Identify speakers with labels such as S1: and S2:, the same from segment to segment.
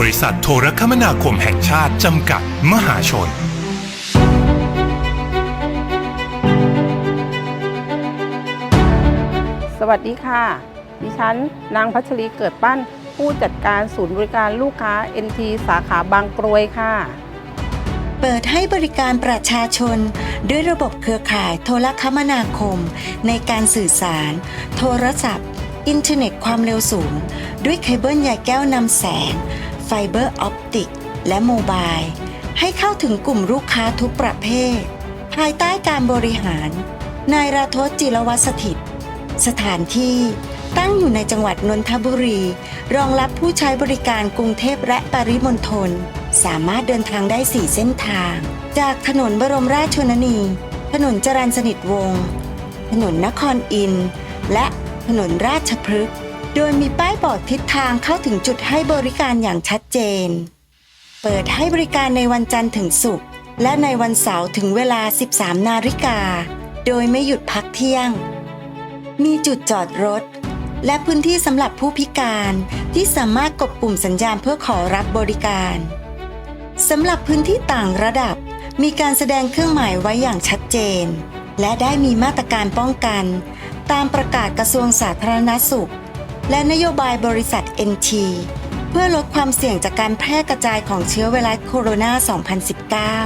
S1: บริษัทโทรคมนาคมแห่งชาติ จำกัดมหาชน
S2: สวัสดีค่ะ ดิฉัน นางพัชรีเกิดปั้น ผู้จัดการศูนย์บริการลูกค้า NT สาขาบางกรวยค่ะ
S3: เปิดให้บริการประชาชน ด้วยระบบเครือข่ายโทรคมนาคม ในการสื่อสาร โทรศัพท์ อินเทอร์เน็ตความเร็วสูง ด้วยเคเบิลใยแก้วนำแสง ไฟเบอร์ออปติกและโมบายให้เข้าถึงกลุ่มลูกค้าทุกประเภท ภายใต้การบริหาร นายราทศจิรวัฒน์สถิต สถานที่ตั้งอยู่ในจังหวัดนนทบุรี รองรับผู้ใช้บริการกรุงเทพและปริมณฑลสามารถเดินทางได้ 4 เส้นทาง จากถนนบรมราชชนนี ถนนจรัญสนิทวงศ์ถนนนครอินและถนนราชพฤกษ์ โดยมีป้ายบอกทิศทางเข้าถึงจุดให้บริการอย่างชัดเจน เปิดให้บริการในวันจันทร์ถึงศุกร์และในวันเสาร์ถึงเวลา 13 นาฬิกา โดยไม่หยุดพักเที่ยง มีจุดจอดรถ และพื้นที่สำหรับผู้พิการที่สามารถกดปุ่มสัญญาณเพื่อขอรับบริการสำหรับพื้นที่ต่างระดับ มีการแสดงเครื่องหมายไว้อย่างชัดเจน และได้มีมาตรการป้องกัน ตามประกาศกระทรวงสาธารณสุข และนโยบายบริษัท NT เพื่อลดความเสี่ยงจากการแพร่กระจายของเชื้อไวรัสโคโรนา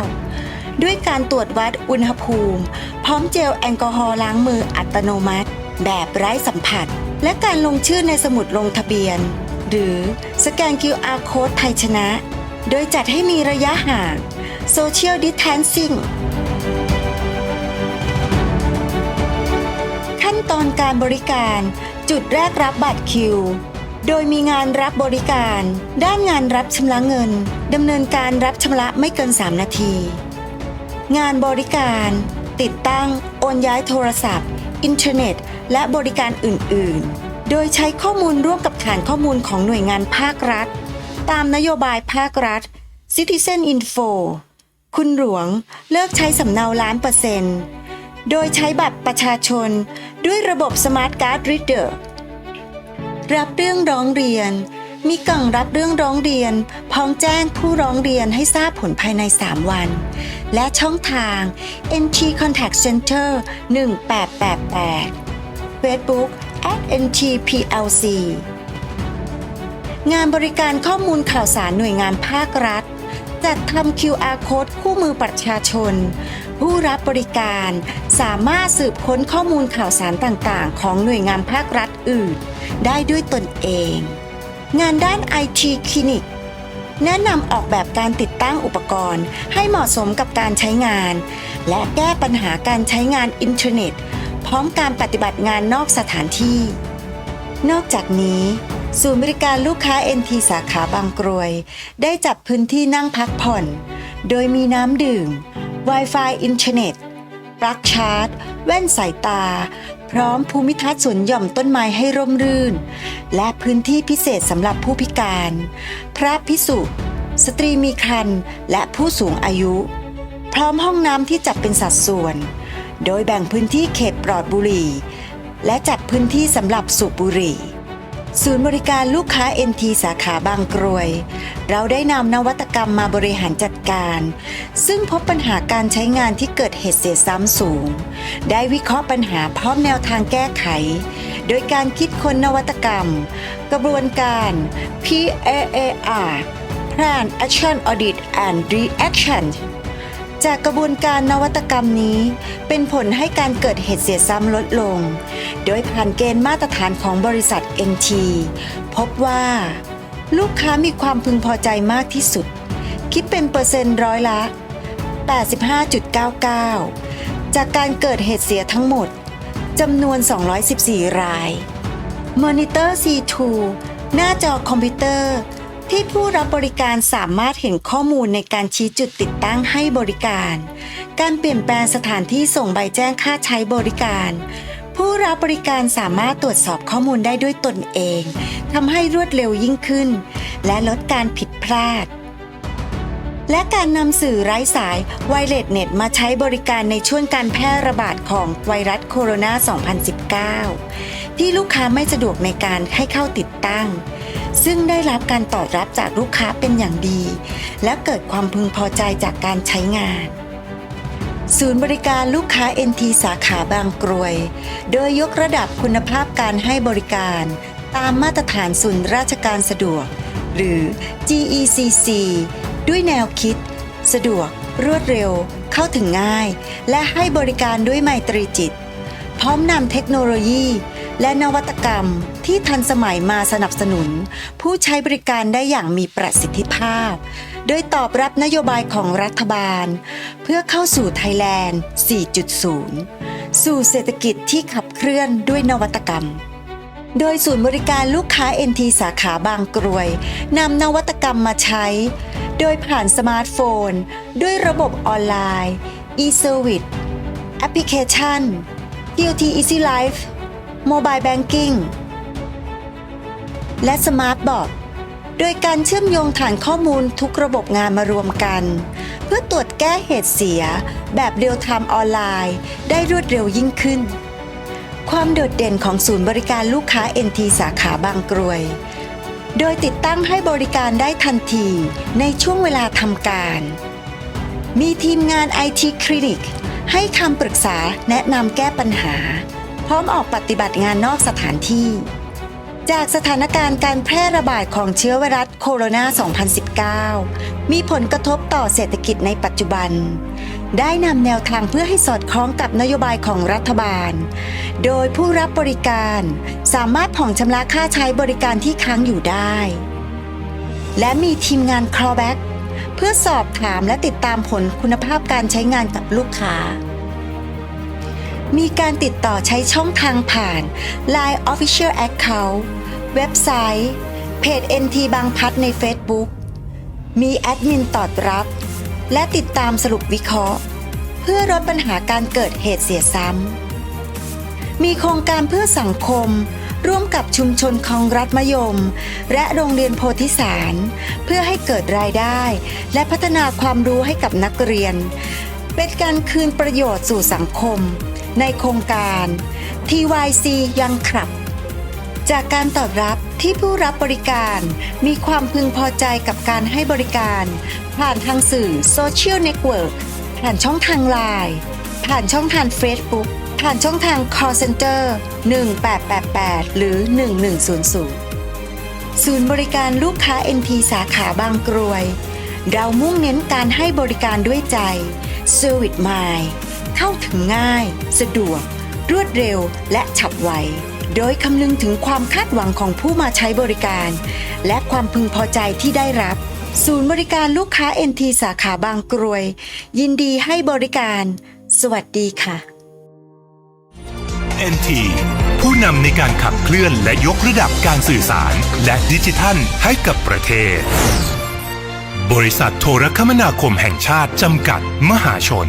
S3: 2019 ด้วยการตรวจวัดอุณหภูมิ พร้อมเจลแอลกอฮอล์ล้างมืออัตโนมัติ แบบไร้สัมผัส และการลงชื่อในสมุดลงทะเบียน หรือสแกน QR Code ไทยชนะ โดยจัดให้มีระยะห่าง Social Distancing ขั้นตอนการบริการ จุดแรกรับบัตรคิว โดยมีงานรับบริการ ด้านงานรับชำระเงินดำเนินการรับชำระไม่เกิน 3 นาที งานบริการ ติดตั้ง โอนย้ายโทรศัพท์ อินเทอร์เน็ต และบริการอื่น ๆ โดยใช้ข้อมูลร่วมกับฐานข้อมูลของหน่วยงานภาครัฐ ตามนโยบายภาครัฐ Citizen Info คุณหลวงเลิกใช้สำเนาล้านเปอร์เซ็นต์ โดยใช้บัตรประชาชนด้วยระบบ Smart Card Reader รับเรื่องร้องเรียน มีกล่องรับเรื่องร้องเรียน พร้อมแจ้งผู้ร้องเรียนให้ทราบผลภายใน 3 วัน และช่องทาง NT Contact Center 1888 Facebook at NTPLC งานบริการข้อมูลข่าวสารหน่วยงานภาครัฐ จัดทำ QR Code คู่มือประชาชน ผู้รับบริการ สามารถสืบค้นข้อมูลข่าวสารต่างๆ ของหน่วยงานภาครัฐอื่น ได้ด้วยตนเอง งานด้าน IT คลินิก แนะนำออกแบบการติดตั้งอุปกรณ์ ให้เหมาะสมกับการใช้งาน และแก้ปัญหาการใช้งานอินเทอร์เน็ต พร้อมการปฏิบัติงานนอกสถานที่ นอกจากนี้ศูนย์บริการลูกค้า NT สาขาบางกรวย ได้จัดพื้นที่นั่งพักผ่อน โดยมีน้ำดื่ม Wi-Fi อินเทอร์เน็ตปลั๊กชาร์จ แว่นสายตา พร้อมภูมิทัศน์สวนหย่อมต้นไม้ให้ร่มรื่น และพื้นที่พิเศษสำหรับผู้พิการ พระพิสุสตรีมีครรภ์และผู้สูงอายุ พร้อมห้องน้ำที่จัดเป็นสัดส่วน โดยแบ่งพื้นที่เขตปลอดบุหรี่ และจัดพื้นที่สำหรับสูบบุหรี่ ศูนย์บริการลูกค้า NT สาขาบางกรวย เราได้นำนวัตกรรมมาบริหารจัดการ ซึ่งพบปัญหาการใช้งานที่เกิดเหตุเสียซ้ำสูง ได้วิเคราะห์ปัญหาพร้อมแนวทางแก้ไข โดยการคิดค้นนวัตกรรม กระบวนการ PAAR Plan Action Audit and Reaction จากกระบวนการนวัตกรรมนี้ เป็นผลให้การเกิดเหตุเสียซ้ำลดลง โดยผ่านเกณฑ์มาตรฐานของบริษัท NT พบว่า ลูกค้ามีความพึงพอใจมากที่สุด คิดเป็นเปอร์เซ็นต์ร้อยละ 85.99 จากการเกิดเหตุเสียทั้งหมดจำนวน 214 ราย มอนิเตอร์ C2 หน้าจอคอมพิวเตอร์ ที่ผู้รับบริการสามารถเห็นข้อมูลในการชี้จุดติดตั้งให้บริการ การเปลี่ยนแปลงสถานที่ส่งใบแจ้งค่าใช้บริการ ผู้รับบริการสามารถตรวจสอบข้อมูลได้ด้วยตนเองทำให้รวดเร็วยิ่งขึ้น และลดการผิดพลาด และการนำสื่อไร้สายไวเลสเน็ตมาใช้บริการในช่วงการแพร่ระบาดของไวรัสโคโรนา 2019 ที่ลูกค้าไม่สะดวกในการให้เข้าติดตั้ง ซึ่งได้รับการตอบรับจากลูกค้าเป็นอย่างดี และเกิดความพึงพอใจจากการใช้งาน ศูนย์บริการลูกค้า NT สาขาบางกรวย โดยยกระดับคุณภาพการให้บริการ ตามมาตรฐานศูนย์ราชการสะดวก หรือ GECC ด้วยแนวคิด สะดวก รวดเร็ว เข้าถึงง่าย และให้บริการด้วยไมตรีจิต พร้อมนำเทคโนโลยี และนวัตกรรมที่ทันสมัยมาสนับสนุน ผู้ใช้บริการได้อย่างมีประสิทธิภาพ โดยตอบรับนโยบายของรัฐบาล เพื่อเข้าสู่ไทยแลนด์ 4.0 สู่เศรษฐกิจที่ขับเคลื่อนด้วยนวัตกรรม โดยศูนย์บริการลูกค้า NT สาขาบางกรวยนำนวัตกรรมมาใช้ โดยผ่านสมาร์ทโฟน ด้วยระบบออนไลน์ e-service แอปพลิเคชัน TOT Easy Life Mobile Banking และ Smart b o t โดยการเชื่อมโยงฐานข้อมูลทุกระบบงานมารวมกัน เพื่อตรวจแก้เหตุเสีย แบบเรียลไทม์ออนไลน์ ได้รวดเร็วยิ่งขึ้น ความโดดเด่นของศูนย์บริการลูกค้า NT สาขาบางกรวย โดยติดตั้งให้บริการได้ทันทีในช่วงเวลาทำการ มีทีมงาน IT คลินิกให้คำปรึกษาแนะนำแก้ปัญหา พร้อมออกปฏิบัติงานนอกสถานที่ จากสถานการณ์การแพร่ระบาดของเชื้อไวรัสโคโรนา 2019 มีผลกระทบต่อเศรษฐกิจในปัจจุบัน ได้นำแนวทางเพื่อให้สอดคล้องกับนโยบายของรัฐบาล โดยผู้รับบริการสามารถผ่องชำระค่าใช้บริการที่ค้างอยู่ได้ และมีทีมงาน callback เพื่อสอบถามและติดตามผลคุณภาพการใช้งานกับลูกค้า มีการติดต่อใช้ช่องทางผ่าน Line Official Account เว็บไซต์ เพจ NT บางพัดใน Facebook มีแอดมินตอบรับ และติดตามสรุปวิเคราะห์ เพื่อลดปัญหาการเกิดเหตุเสียซ้ำ มีโครงการเพื่อสังคม ร่วมกับชุมชนคลองรัฐมยม และโรงเรียนโพธิสาร เพื่อให้เกิดรายได้ และพัฒนาความรู้ให้กับนักเรียน เป็นการคืนประโยชน์สู่สังคม ในโครงการ TYC ยังครับ จากการตอบรับที่ผู้รับบริการมีความพึงพอใจกับการให้บริการ ผ่านทางสื่อโซเชียลเน็ตเวิร์กผ่านช่องทางไลน์ผ่านช่องทาง Facebook ผ่านช่องทาง call center 1888 หรือ 1100 ศูนย์บริการลูกค้า NT สาขาบางกรวย เรามุ่งเน้นการให้บริการด้วยใจ Service Mind เข้าถึงง่าย สะดวก รวดเร็วและฉับไว โดยคำนึงถึงความคาดหวังของผู้มาใช้บริการ และความพึงพอใจที่ได้รับ ศูนย์บริการลูกค้า NT สาขาบางกรวย ยินดีให้บริการ สวัสดีค่ะ
S1: NT ผู้นำในการขับเคลื่อนและยกระดับการสื่อสาร และดิจิทัลให้กับประเทศ บริษัทโทรคมนาคมแห่งชาติจำกัดมหาชน